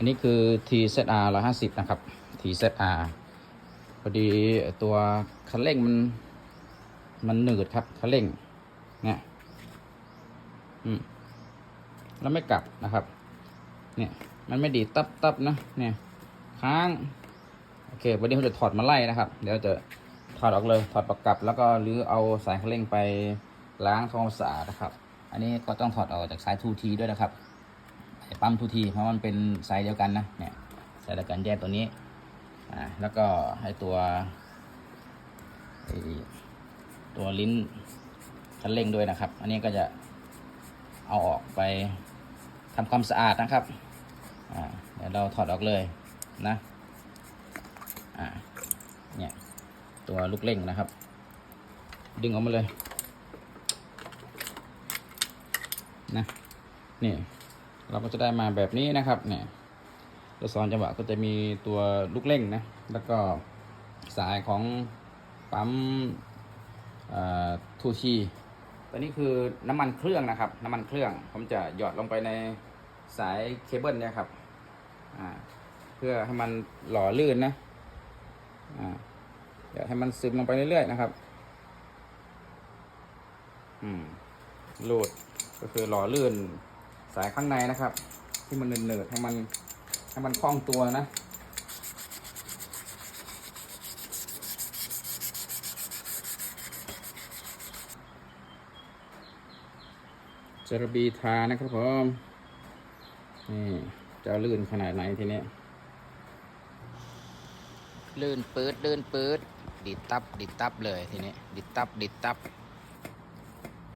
อันนี้คือ TZR 150 นะครับ TZR พอดีตัวคันเร่งมัน มันหนืดครับคันเร่งเนี่ยอืมแล้วไม่กลับนะครับ เนี่ย มันไม่ดีตับตับนะ เนี่ย ค้าง โอเค วันนี้เราจะถอดมาไล่นะครับ เดี๋ยวจะถอดออกเลย ถอดประกับ แล้วก็หรือเอาสายคันเร่งไปล้างทำความสะอาดนะครับ อันนี้ก็ต้องถอดออกจากสาย 2T ด้วยนะครับ ไอ้ปั๊ม 2T เพราะมันเป็นสายเดียวกันนะเนี่ยสายเดียวกันแยกตัวนี้อ่าแล้วก็ให้ตัวตัวลิ้นคันเร่งด้วยนะครับ อันนี้ก็จะเอาออกไปทำความสะอาดนะครับอ่าเดี๋ยวเราถอดออกเลยนะอ่าเนี่ยตัวลูกเร่งนะครับ ดึงออกมาเลยนะนี่ เราก็จะได้มาแบบนี้นะครับเนี่ยตัวซ้อนจังหวะก็จะมีตัวลูกเร่งนะแล้วก็สายของปั๊มทูชีตัวนี้คือน้ำมันเครื่องนะครับ น้ำมันเครื่องผมจะหยอดลงไปในสายเคเบิลเนี่ยครับเพื่อให้มันหล่อลื่นนะอ่าเดี๋ยวให้มันซึมลงไปเรื่อยๆนะครับ อืมรูดก็คือหล่อลื่น สายข้างในนะครับ ที่มันเนิร์ดๆให้มันให้มันคล่องตัวนะจระบีทานะครับผมนี่จะลื่นขนาดไหนทีนี้ลื่นปืดลื่นปืดดิดตับดิดตับเลยทีนี้ดิดตับดิดตับ